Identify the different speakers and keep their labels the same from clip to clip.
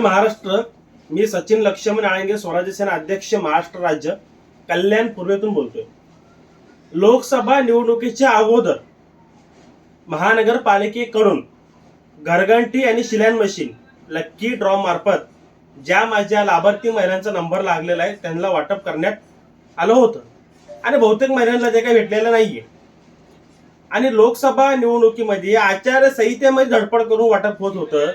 Speaker 1: महाराष्ट्र मी सचिन लक्ष्मण आळंगे स्वराज्य सेना अध्यक्ष महाराष्ट्र राज्य कल्याण पूर्वेतून बोलतोय. लोकसभा निवडणुकीच्या अगोदर महानगरपालिकेकडून घरघंटी आणि शिलायन मशीन लक्की ड्रॉ मार्फत ज्या माझ्या लाभार्थी महिलांचा नंबर लागलेला आहे त्यांना वाटप करण्यात आलं होतं. आणि बहुतेक महिलांना ते काही भेटलेलं नाहीये. आणि लोकसभा निवडणुकीमध्ये आचारसंहितेमध्ये धडपड करून वाटप होत होतं.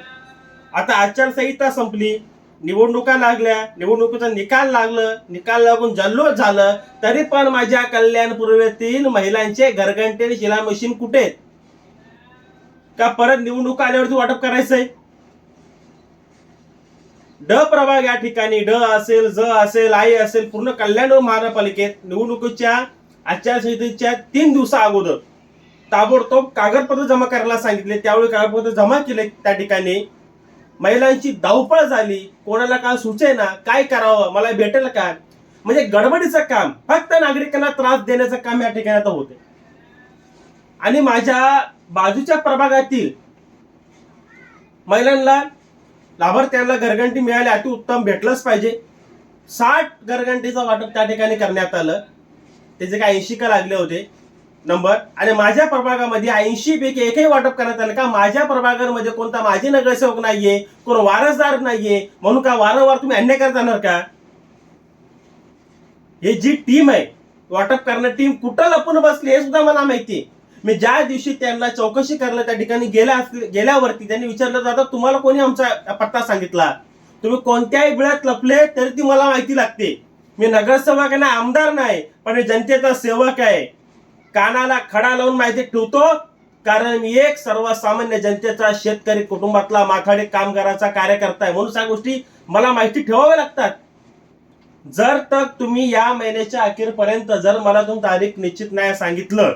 Speaker 1: आता आचारसंहिता संपली निवडणुका लागल्या निवडणुकीचा निकाल लागलं निकाल लागून जल्लोष झालं तरी पण माझ्या कल्याण पूर्वेतील महिलांचे घरघंटे शिला मशीन कुठे का परत निवडणुका आल्यावरती वाटप करायचंय? ड प्रभाग या ठिकाणी ड असेल ज असेल आई असेल पूर्ण कल्याण महानगरपालिकेत निवडणुकीच्या आचारसंहितेच्या तीन दिवसा अगोदर ताबडतोब कागदपत्र जमा करायला सांगितले. त्यावेळी कागदपत्र जमा केले त्या ठिकाणी. महिलांची धावपळ झाली कोणाला काय सुचेना काय करावं मला भेटेल का? म्हणजे गडबडीचं काम फक्त नागरिकांना त्रास देण्याचं काम या ठिकाणी आता होते आणि माझ्या बाजूच्या प्रभागातील महिलांना लाभार्थ्यांना घरघंटी मिळाली अति उत्तम भेटलंच पाहिजे. साठ घरघंटीचं वाटप त्या ठिकाणी करण्यात आलं. त्याचे काय ऐंशी का लागले होते. नंबर. आणि माझ्या प्रभागामध्ये ऐंशी पैकी एकही वाटप करण्यात आलं का? माझ्या प्रभागामध्ये कोणता माजी नगरसेवक नाहीये कोण वारसदार नाहीये म्हणून का वारंवार तुम्ही अन्याय करत जाणार का? हे जी टीम आहे वाटप करणारी टीम कुठं लपून बसली हे सुद्धा मला माहिती आहे. मी ज्या दिवशी त्यांना चौकशी करायला त्या ठिकाणी गेल्या गेल्यावरती त्यांनी विचारलं जातं तुम्हाला कोणी आमचा पत्ता सांगितला? तुम्ही कोणत्याही वेळात लपले तरी ती मला माहिती लागते. मी नगरसेवक आहे ना आमदार नाही पण जनतेचा सेवक आहे. कानाला खडा लावून माहिती ठेवतो. कारण मी एक सर्वसामान्य जनतेचा शेतकरी कुटुंबातला माथाडी कामगाराचा कार्यकर्ता आहे. म्हणून त्या गोष्टी मला माहिती ठेवाव्या लागतात. जर तर तुम्ही या महिन्याच्या अखेरपर्यंत जर मला तुम्ही तारीख निश्चित नाही सांगितलं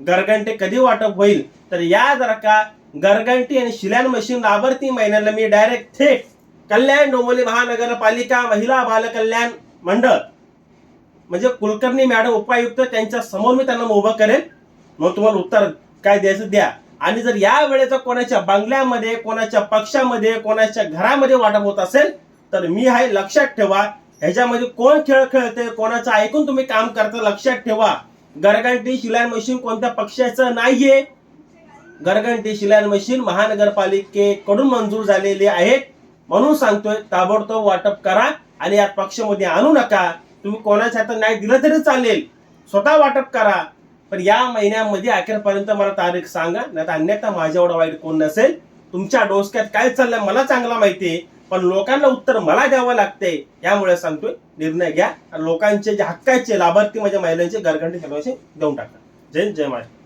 Speaker 1: गरगंटे कधी वाटप होईल तर या जर का गरगंटी आणि शिलान मशीन लाभार्थी महिन्याला मी डायरेक्ट थेट कल्याण डोंबिवली महानगरपालिका महिला बालकल्याण मंडळ म्हणजे कुलकर्णी मॅडम उपायुक्त त्यांच्यासमोर मी त्यांना उभं करेन. मग तुम्हाला उत्तर काय द्यायचं द्या. आणि जर या वेळेचा कोणाच्या बंगल्यामध्ये कोणाच्या पक्षामध्ये कोणाच्या घरामध्ये वाटप होत असेल तर मी आहे लक्षात ठेवा. ह्याच्यामध्ये कोण खेळ खेळते कोणाचं ऐकून तुम्ही काम करता लक्षात ठेवा. गरगंटी शिलायन मशीन कोणत्या पक्षाचं नाहीये? गरगंटी शिलायन मशीन महानगरपालिकेकडून मंजूर झालेली आहेत म्हणून सांगतोय ताबडतोब वाटप करा आणि या पक्षामध्ये आणू नका. तुम्ही कोणाच्या हातात नाही दिलं तरी चालेल. स्वतः वाटप करा. पण या महिन्यामध्ये अखेरपर्यंत मला तारीख सांगा नाही तर अन्यथा माझ्या एवढा वाईट कोण नसेल. तुमच्या डोसक्यात काय चाललंय मला चांगला माहिती आहे. पण लोकांना उत्तर मला द्यावं लागते यामुळे सांगतोय निर्णय घ्या. आणि लोकांचे जे हक्काचे लाभार्थी माझ्या महिलांचे घरघंटे सर्वांशी देऊन टाका. जय जय महाराष्ट्र.